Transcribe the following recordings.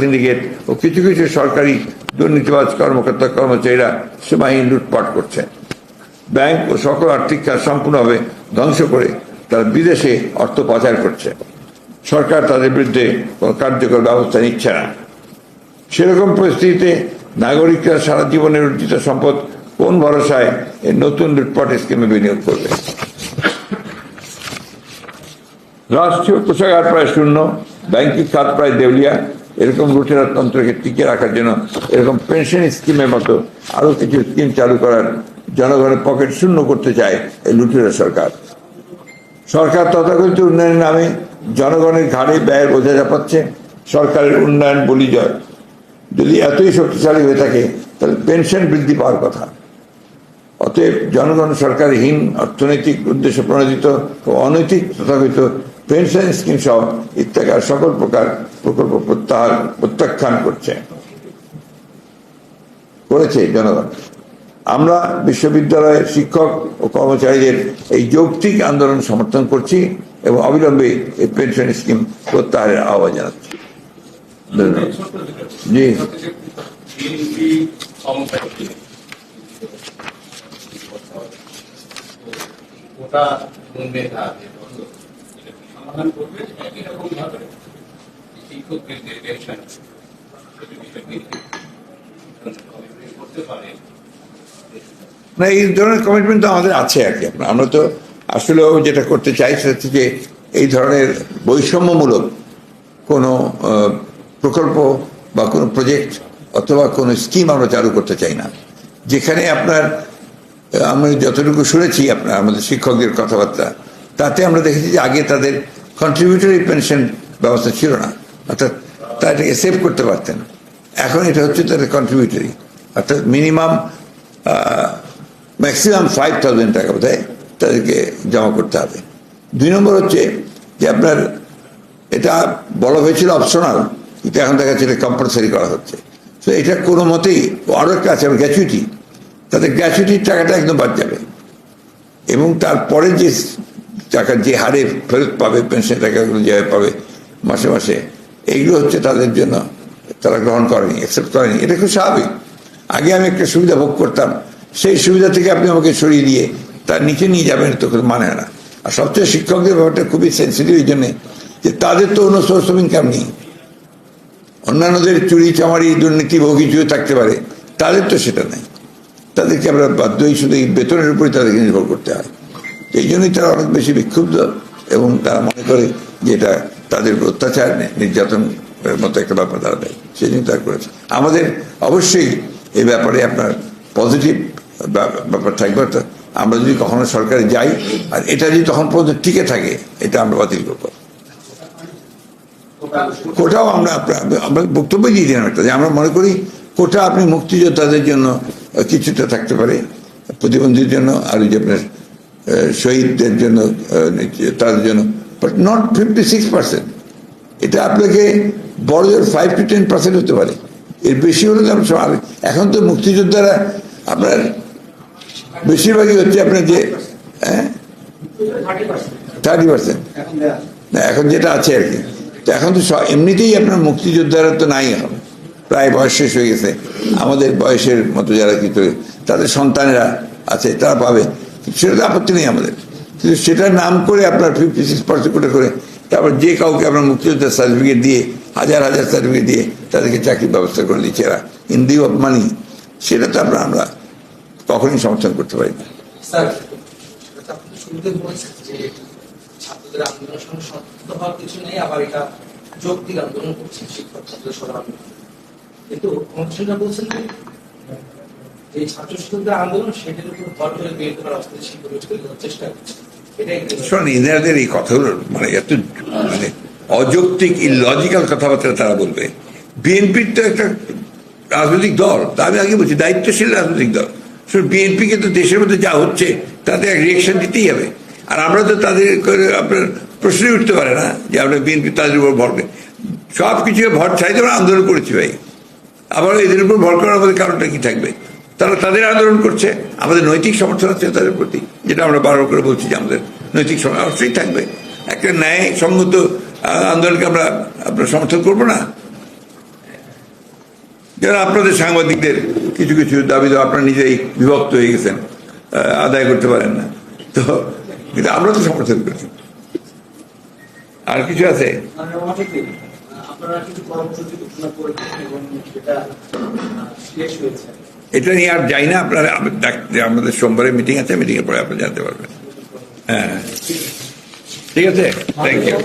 Syndicate ও কিছু কিছু সরকারি দুর্নীতিবাজ কর্মকর্তা কর্মচারীরা সীমাহীন লুটপাট করছে। ব্যাংক ও সকল আর্থিক কাজ সম্পূর্ণভাবে ধ্বংস করে তারা বিদেশে অর্থ পাচার করছে। সরকার তাদের বিরুদ্ধে কোনো কার্যকর ব্যবস্থা নিচ্ছে না। সেরকম পরিস্থিতিতে নাগরিকরা সারা জীবনের অর্জিত সম্পদ কোন ভরসায় এই নতুন লুটপাট স্কিমে বিনিয়োগ করবে? রাষ্ট্রীয় কোষাগার প্রায় শূন্য, ব্যাংকিং খাত প্রায় দেউলিয়া এরকম লুটেরা তন্ত্রকে টিকে রাখার জন্য এরকম পেনশন স্কিমের মতো আরও কিছু স্কিম চালু করার জনগণের পকেট শূন্য করতে চায় এই লুটেরা সরকার। সরকার তথাকথিত উন্নয়নের নামে জনগণের ঘাড়ে ব্যয়ের বোঝা চাপাচ্ছে, সরকারের উন্নয়ন বলি জয়। যদি এতই শক্তিশালী হয়ে থাকে, তাহলে পেনশন বৃদ্ধি পাওয়ার কথা। অতএব জনগণ সরকারহীন অর্থনৈতিক উদ্দেশ্য প্রণোদিত ও অনৈতিক তথাকথিত পেনশন স্কিম সহ ইত্যাকার সকল প্রকার প্রকল্প প্রত্যাহার, প্রত্যাখ্যান করছে। করেছে জনগণ। আমরা বিশ্ববিদ্যালয়ের শিক্ষক ও কর্মচারীদের এই যৌক্তিক আন্দোলন সমর্থন করছি এবং অবিলম্বে এই পেনশন স্কিম প্রত্যাহারের আহ্বান জানাচ্ছি। জি। ওটা সমাধান করবে একই রকম ভাবে শিক্ষকদের যে পেনশন করতে পারে। না, এই ধরনের কমিটমেন্ট তো আমাদের আছে আর কি। আমরা তো আসলেও যেটা করতে চাই সেটা হচ্ছে যে এই ধরনের বৈষম্যমূলক কোনো প্রকল্প বা কোনো প্রজেক্ট অথবা কোনো স্কিম আমরা চালু করতে চাই না। যেখানে আপনার আমি যতটুকু শুনেছি আপনার, আমাদের শিক্ষকদের কথাবার্তা, তাতে আমরা দেখেছি যে আগে তাদের কন্ট্রিবিউটরি পেনশন ব্যবস্থা ছিল না। অর্থাৎ তারা এটাকে সেভ করতে পারতেন এখন এটা হচ্ছে তাদের কন্ট্রিবিউটরি অর্থাৎ মিনিমাম ম্যাক্সিমাম ফাইভ থাউজেন্ড টাকা বোধ তাদেরকে জমা করতে হবে। দুই নম্বর হচ্ছে যে আপনার এটা বলা হয়েছিল অপশনাল কিন্তু এখন দেখা যাচ্ছে এটা কম্পালসারি করা হচ্ছে। তো এটা কোনো মতেই আরও একটা আছে গ্র্যাচুইটি তাদের গ্র্যাচুইটির টাকাটা একদম বাদ যাবে। এবং তারপরে যে টাকা যে হারে ফেরত পাবে পেনশন টাকাগুলো যেভাবে পাবে মাসে মাসে, এইগুলো হচ্ছে তাদের জন্য তারা গ্রহণ করেনি অ্যাকসেপ্ট করেনি। এটা খুব স্বাভাবিক। আগে আমি একটা সুবিধা ভোগ করতাম, সেই সুবিধা থেকে আপনি আমাকে সরিয়ে দিয়ে তার নিচে নিয়ে যাবেন, তো মানে না। আর সবচেয়ে শিক্ষকদের ব্যাপারটা খুবই সেন্সিটিভ এই জন্যে যে তাদের তো অন্য সোর্স অফ ইনকাম নেই। অন্যান্যদের চুরি, চামারি, দুর্নীতি বহু কিছু থাকতে পারে, তাদের তো সেটা নেই। তাদেরকে আমরা বাধ্যই শুধু এই বেতনের উপরে তাদেরকে নির্ভর করতে হয়। এই জন্যই তারা অনেক বেশি বিক্ষুব্ধ এবং তারা মনে করে যে এটা তাদের অত্যাচার নির্যাতনের মতো একটা ব্যাপার দেয়। সেই জন্য তারা করেছে। আমাদের অবশ্যই এই ব্যাপারে আপনার পজিটিভ ব্যাপার থাকবে। অর্থাৎ আমরা যদি কখনো সরকারে যাই, আর এটা যদি তখন পর্যন্ত টিকে থাকে, এটা আমরা বাতিল করব। কোটাও আমরা আমরা বক্তব্য দিয়ে দিলাম একটা, যে আমরা মনে করি কোটা আপনি মুক্তিযোদ্ধাদের জন্য, কিছুটা থাকতে পারে, প্রতিবন্ধীর জন্য, আর ওই যে আপনার শহীদদের জন্য তাদের জন্য but not fifty six percent এটা আপনাকে বড় জোর ফাইভ টু টেন পার্সেন্ট হতে পারে। এর বেশি হলে তো আর এখন তো মুক্তিযোদ্ধারা আপনার বেশিরভাগই হচ্ছে আপনার যে হ্যাঁ? থার্টি পার্সেন্ট না, এখন যেটা আছে আর কি। তো এখন তো এমনিতেই আপনার মুক্তিযোদ্ধারা তো নাই হবে প্রায় বয়স শেষ হয়ে গেছে। আমাদের বয়সের মতো যারা কিছু তাদের সন্তানেরা আছে, তারা পাবে। সেটা আপত্তি নেই আমাদের। কিন্তু সেটার নাম করে আপনার ফিফটি সিক্স পার্সেন্ট করে তারপর যে কাউকে আপনার মুক্তিযোদ্ধার সার্টিফিকেট দিয়ে, হাজার হাজার সার্টিফিকেট দিয়ে তাদেরকে চাকরির ব্যবস্থা করে দিচ্ছে এরা। ইন দি অফ মানি, সেটা তো আপনার, আমরা কখনই সমর্থন করতে পারি না। কিন্তু যে ছাত্র শিক্ষকদের আন্দোলন, সেটার উপর ভর করে তৈরি করার চেষ্টা করছে। এই কথাগুলো মানে এত মানে অযৌক্তিক ইলজিক্যাল কথাবার্তা তারা বলবে। বিএনপির তো একটা রাজনৈতিক দল আমি আগে বলছি, দায়িত্বশীল রাজনৈতিক দল। শুধু বিএনপিকে তো দেশের মধ্যে যা হচ্ছে, তাতে এক রিয়েকশন দিতেই হবে। আর আমরা তো তাদের আপনার প্রশ্নই উঠতে পারে না যে আমরা বিএনপি তাদের উপর ভর সব কিছু ভর ছাড়িয়ে আমরা আন্দোলন করেছি ভাই। আবার এদের উপর ভর করার আমাদের কারণটা কি থাকবে? তারা তাদের আন্দোলন করছে, আমাদের নৈতিক সমর্থন আছে তাদের প্রতি, যেটা আমরা বারবার করে বলছি যে আমাদের নৈতিক সমর্থন অবশ্যই থাকবে। একটা ন্যায় সঙ্গত আন্দোলনকে আমরা আপনার সমর্থন করব না। যারা আপনাদের সাংবাদিকদের কিছু কিছু দাবি তো আপনারা নিজেই বিভক্ত হয়ে গেছেন আদায় করতে পারেন না। তো, কিন্তু আমরা তো সমর্থন করছি। আর কিছু আছে? মানে আপনারা কিছু কর্মসূচি ঘোষণা করেছেন এবং শেষ হয়েছে। এটা নিয়ে আর যাই না, আপনারা আমাদের সোমবারে মিটিং আছে মিটিং এর পরে আপনি জানতে পারবেন। হ্যাঁ। ঠিক আছে? থ্যাংক ইউ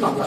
মামলা